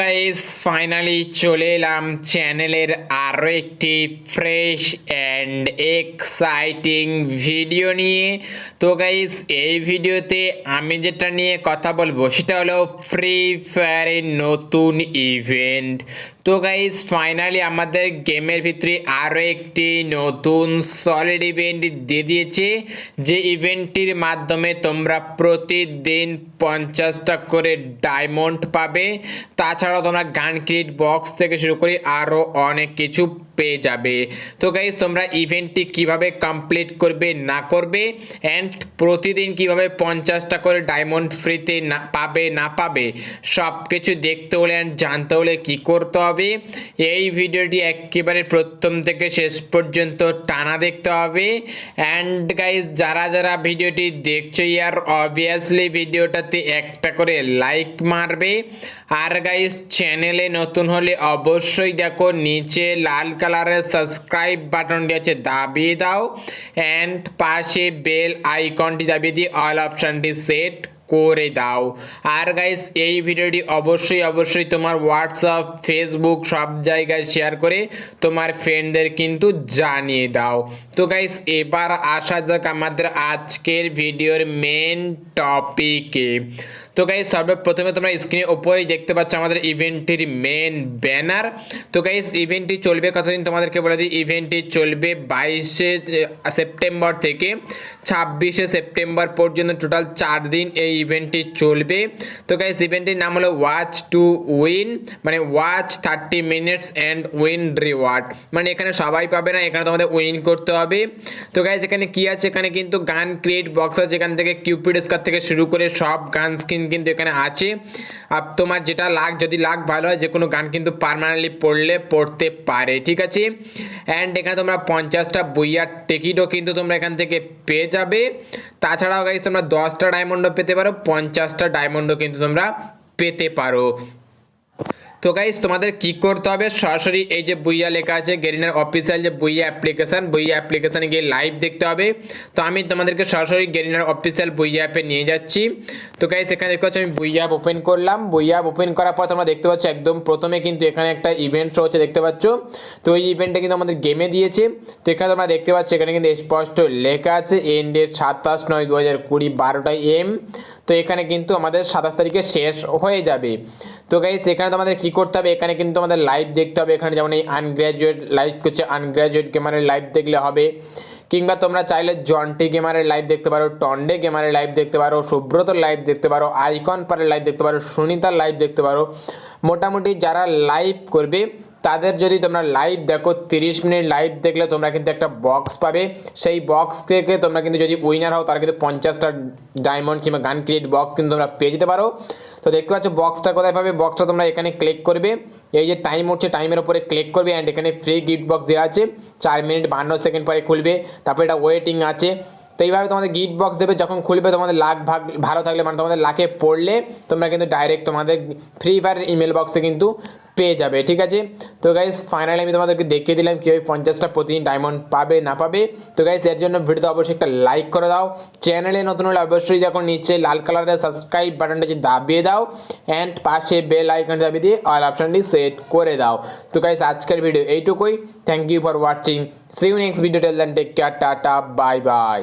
Guys finally চলে এলাম চ্যানেলের আরও একটি ফ্রেশ অ্যান্ড এক্সাইটিং ভিডিও নিয়ে। তো গাইস এই ভিডিওতে আমি যেটা নিয়ে কথা বলব সেটা হলো ফ্রি ফায়ারের নতুন ইভেন্ট তো গাইস ফাইনালি আমাদের গেমের ভিতরে আরও একটি নতুন সলিড ইভেন্ট দিয়ে দিয়েছে। যে ইভেন্টটির মাধ্যমে তোমরা প্রতিদিন পঞ্চাশটা করে ডায়মন্ড পাবে। তাছাড়াও তোমরা গান ক্রিয়েট বক্স থেকে শুরু করে আরও অনেক কিছু পেয়ে যাবে। তো গাইজ তোমরা ইভেন্টটি কীভাবে কমপ্লিট করবে, না করবে অ্যান্ড প্রতিদিন কীভাবে পঞ্চাশটা করে ডায়মন্ড ফ্রিতে না পাবে না পাবে সব কিছু দেখতে হলে অ্যান্ড জানতে হলে কি করতে হবে, এই ভিডিওটি একেবারে প্রথম থেকে শেষ পর্যন্ত টানা দেখতে হবে। অ্যান্ড গাইজ যারা যারা ভিডিওটি দেখছ, ইয়ার অবভিয়াসলি ভিডিওটাতে একটা করে লাইক মারবে। আর গাইজ চ্যানেলে নতুন হলে অবশ্যই দেখো, নিচে লাল কালারের সাবস্ক্রাইব বাটনটি আছে দাবিয়ে দাও। অ্যান্ড পাশে বেল আইকনটি দাবিয়ে দিয়ে অল অপশানটি সেট করে দাও। আর গাইস এই ভিডিওটি অবশ্যই অবশ্যই তোমার হোয়াটসঅ্যাপ ফেসবুক সব জায়গায় শেয়ার করে তোমার ফ্রেন্ডদের কিন্তু জানিয়ে দাও। তো গাইস এবার আসা যাক আমাদের আজকের ভিডিওর মেন টপিকে তো গাইস সর্বপ্রথমে তোমরা স্ক্রিনের ওপরেই দেখতে পাচ্ছ আমাদের ইভেন্টটির মেন ব্যানার তো গাইস ইভেন্টটি চলবে কতদিন তোমাদেরকে বলে দিই? ইভেন্টটি চলবে বাইশে সেপ্টেম্বর থেকে ছাব্বিশে সেপ্টেম্বর পর্যন্ত টোটাল চার দিন এই ইভেন্টটি চলবে। তো গাইস ইভেন্টটির নাম হলো ওয়াচ টু উইন মানে watch thirty minutes and win reward মানে এখানে সবাই পাবে না, এখানে তোমাদের উইন করতে হবে। তো গাইস এখানে কি আছে? এখানে কিন্তু গান ক্রিয়েট বক্স আছে এখান থেকে কিউপিড স্কার থেকে শুরু করে সব গান স্কিন কিন্তু এখানে আছে। আর তোমার যেটা লাগ, যদি লাগ ভালো হয়, যে কোনো গান কিন্তু পারমানেন্টলি পড়লে পড়তে পারে, ঠিক আছে? অ্যান্ড এখানে তোমরা পঞ্চাশটা বইয়ার টিকিটও কিন্তু তোমরা এখান থেকে পেয়ে যাবে। তাছাড়াও গাইজ তোমরা দশটা ডায়মন্ডও পেতে পারো, পঞ্চাশটা ডায়মন্ডও কিন্তু তোমরা পেতে পারো। তো গাইজ তোমাদের কি করতে হবে? সরাসরি এই যে বইয়া লেখা আছে, গেরিনার অফিসিয়াল যে বইয়া অ্যাপ্লিকেশান বইয়া অ্যাপ্লিকেশানে গিয়ে লাইভ দেখতে হবে। তো আমি তোমাদেরকে সরাসরি গেরিনার অফিসিয়াল বইয়া অ্যাপে নিয়ে যাচ্ছি। তো গাইজ এখানে দেখতে পাচ্ছি, আমি বইয়া অ্যাপ ওপেন করলাম। বইয়া অ্যাপ ওপেন করার পর তোমরা দেখতে পাচ্ছ, একদম প্রথমে কিন্তু এখানে একটা ইভেন্ট শো হচ্ছে, দেখতে পাচ্ছ? তো এই ইভেন্টটা কিন্তু আমাদের গেমে দিয়েছে। তো এখানে তোমরা দেখতে পাচ্ছ, এখানে কিন্তু স্পষ্ট লেখা আছে এন্ডের সাতাশ নয় দু হাজার কুড়ি বারোটায় এম তো এখানে কিন্তু আমাদের সাতাশ তারিখে শেষ হয়ে যাবে। তো গাইস এখানে তো আমাদের কী করতে হবে। এখানে কিন্তু আমাদের লাইভ দেখতে হবে। এখানে যেমন এই আনগ্র্যাজুয়েট লাইভ করছে আনগ্র্যাজুয়েট গেমারের লাইভ দেখলে হবে। কিংবা তোমরা চাইলে জন্টি গেমারের লাইভ দেখতে পারো, টন্ডে গেমারের লাইভ দেখতে পারো সুব্রতর লাইভ দেখতে পারো, আইকন পারের লাইভ দেখতে পারো, সুনিতার লাইভ দেখতে পারো। মোটামুটি যারা লাইভ করবে তাদের যদি তোমরা লাইভ দেখো, তিরিশ মিনিট লাইভ দেখলে তোমরা কিন্তু একটা বক্স পাবে। সেই বক্স থেকে তোমরা কিন্তু যদি উইনার হও, তারা কিন্তু পঞ্চাশটা ডায়মন্ড কিংবা গান ক্রিয়েট বক্স কিন্তু তোমরা পেয়ে যেতে পারো। তো দেখতে পাচ্ছ বক্সটা কোথায় পাবে? বক্সটা তোমরা এখানে ক্লিক করবে। এই যে টাইম হচ্ছে টাইমের উপরে ক্লিক করবে অ্যান্ড এখানে ফ্রি গিফট বক্স দেওয়া আছে। চার মিনিট বান্ন সেকেন্ড পরে খুলবে। তারপরে এটা ওয়েটিং আছে। তো এইভাবে তোমাদের গিফট বক্স দেবে। যখন খুলবে, তোমাদের লাখ ভাগ, ভালো থাকলে মানে তোমাদের লাখে পড়লে তোমরা কিন্তু ডাইরেক্ট তোমাদের ফ্রি ফায়ার ইমেল বক্সে কিন্তু পেয়ে যাবে, ঠিক আছে? তো গাইজ ফাইনালি আমি তোমাদেরকে দেখিয়ে দিলাম কীভাবে পঞ্চাশটা প্রতিদিন ডায়মন্ড পাবে, না পাবে। তো গাইজ এর জন্য ভিডিওতে অবশ্যই একটা লাইক করে দাও। চ্যানেলে নতুন হলে অবশ্যই দেখো নিচে লাল কালারের সাবস্ক্রাইব বাটনটা যে দাবিয়ে দাও অ্যান্ড পাশে বেল আইকন দাবিয়ে দিয়ে অল অপশানটি সেট করে দাও। তো গাইজ আজকের ভিডিও এইটুকুই। Thank you for watching see you next video till then take care tata bye bye